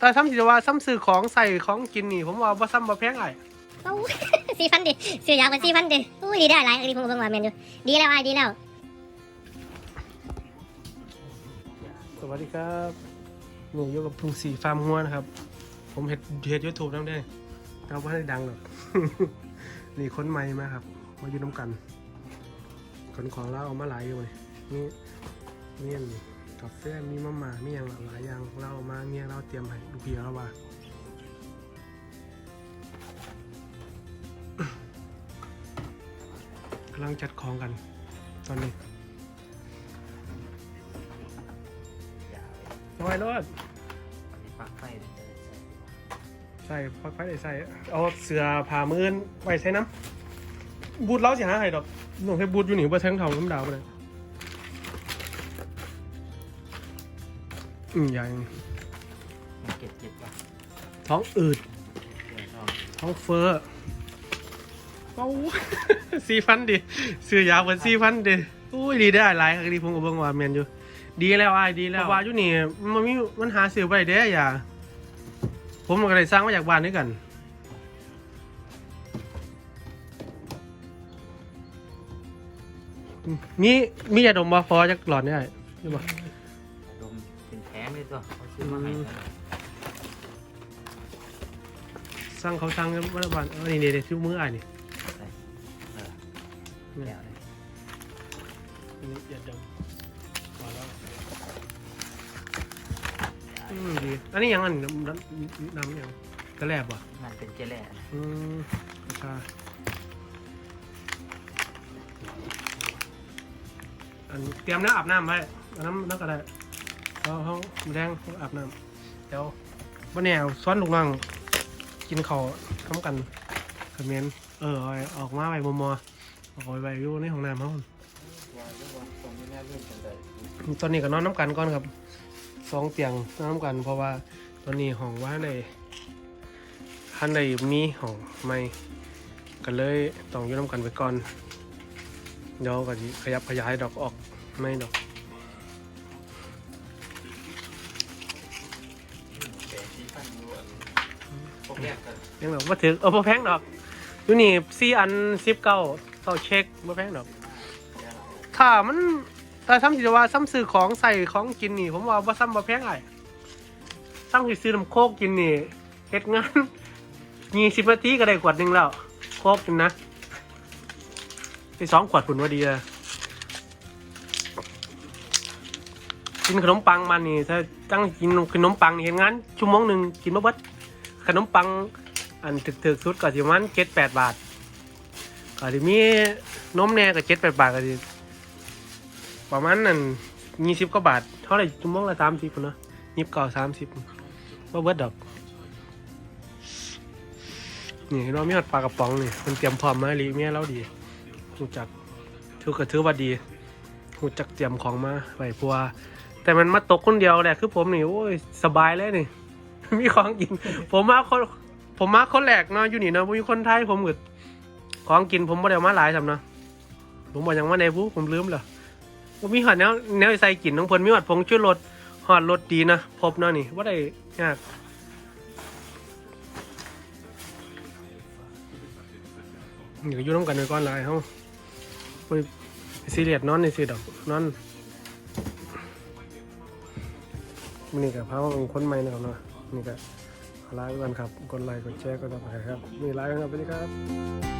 แต่ซ้ำสิว่าซ้ำซื้อของใส่ของกินนี่ ผมว่าบ่ซ้ำบ่แพงไอ้โอ้ยสี่พันดิซื้อยาวกว่าสี่พันดิอุ้ยดีได้หลายอันนี้ผมก็เบิ่งว่าแมนอยู่ดีแล้วไอ้ายดีแล้ว สวัสดีครับนี่อยู่กับพุงสีฟาร์มหัวนะครับ ผมเห็ดเห็ดยูทูบนั่นเด้แต่ว่าไม่ได้ดังหรอกนี่คนใหม่มาครับ มาอยู่น้ำกันคนของเราเอามาหลายอยู่เลยนี่เมี่ยน กาแฟมีมะม่ามีอย่างหลายอย่างเราเอามาเมี่ยเราเตรียมให้ลูกพี่เราว่ากำลังจัดของกัน ตอนนี้น้อยรถปลักไฟใส่พักไฟได้ใส่เอาเสือผ่ามือนไว้ใส่น้ำบูดเล้าสิหาให้ดอกหนุ่มให้บูดอยู่หนิว่าแทงเท่าน้ำดาวไปเลย อืมใหญ่เก็บเก็บว่ะท้องอืดเดี๋ยวชอบท้องเฟ้อโอ้สี่พันดิซื้อยาวกว่าสี่พันดิอุ้ยดีได้หลายครั้งดีผมก็เบิ่งว่าแมนอยู่ ดีแล้วอ้ายดีแล้วเพราะว่าอยู่นี่มันมีมันหาซื้อไปได้อย่าผมก็เลยสร้างมาจากบ้านด้วยกันมีมียาดมบ่พอจากหลอดเนี่ยใช่บ่ดมเป็น แผงเลยตัวเขาซื้อมาให้สร้างเขาสร้างกันมาบ้านเออนี่นี่นี่ชื่อมืออ้ายนี่เออนี่แล้วเลยนี่ยาดมมาแล้วอืมดีอันนี้ยังอันน้ำน้ำน้ำยังกระแลบบ่มันเป็นเจลแล่นะอืมกระชาอันเตรียมน้ำอาบน้ำไว้อันน้ำนั่นก็ได้ เขาเขาแดงเขาอาบน้ำเดี๋ยววันนี้เอาซ้อนลูกน้องกินเขาวทำกันคอมเมนต์เออออกมาไปมอมอเอาไปอยู่ในห้องน้ำเขาตอนนี้ก็นอนน้ำกันก่อนครับสองเตียงนอนน้ำกัน เพราะว่าตอนนี้ห้องว่าในท่านใดมีห้องไม่ก็เลยต้องอยู่น้ำกันไปก่อนเดี๋ยวก็ขยับขยายดอกออกไม่ดอก พวกแรกกันยังดอกว่าถือเออบ่แพงดอกอยู่นี่สี่อันสิบเก้าต่อเช็คบ่แพงดอก ถ้ามันแต่ซ้ำสิว่าซ้ำซื้อของใส่ของกินนี่ ผมว่าบ่ซ้ำบ่แพงไอ้ซ้ำสิซื้อน้ำโคกกินนี่เฮ็ดงานยี่สิบนาทีก็ได้ขวดหนึ่งแล้ว โคกกินนะไปสองขวดผุนว่าดีเลย กินขนมปังมันนี่ถ้าตั้งกินขนมปังนี่เห็นงานชั่วโมงหนึ่งกินบ่เบิดขนมปังอันถึกๆสุดก็สิประมันเจ็ดแปดบาทก็สิมีนมแน่ก็เจ็ดแปดบาทก็สิประมาณนั่นยี่สิบกว่าบาท เท่าไหร่ชั่วโมงละสามสิบเนาะยี่สิบเก้าสามสิบว่เบิดดอกนี่เรามีหอดปลากระป๋องนี่มันเตรียมพร้อมมาลีเมียเราดีหูจักถือก็ถือว่าดีหูจักเตรียมของมาไว้พัวา แต่มันมาตกคนเดียวแหละคือผมนี่โอ้ยสบายเลยนี่ มีของกิน ผมมาคนผมมาคนแรกเนาะอยู่นี่เนาะผมอยู่คนไทยผมก็ของกินผมไม่ได้เอามาหลายสำเนาะผมบอกอยังว่าในผู้ผมลืมเหรอผมมีหอดแนวแนวใส่กินของพิ่นมีหอดผงชูรสหอดรสดีนะพบเนาะนี่ว่าได้ยากอยู่ก็อยู่น้ำกันไปก่อนหลายเฮาไปซีเรียสนอนในสิดอกนอน มันนี่กับพาว่าเป็นคนใหม่นะครับเนาะนี่กับลาไปก่อนครับ กดไลค์ กดแชร์ กดติดตามครับ มีไลค์ครับสวัสดีครับ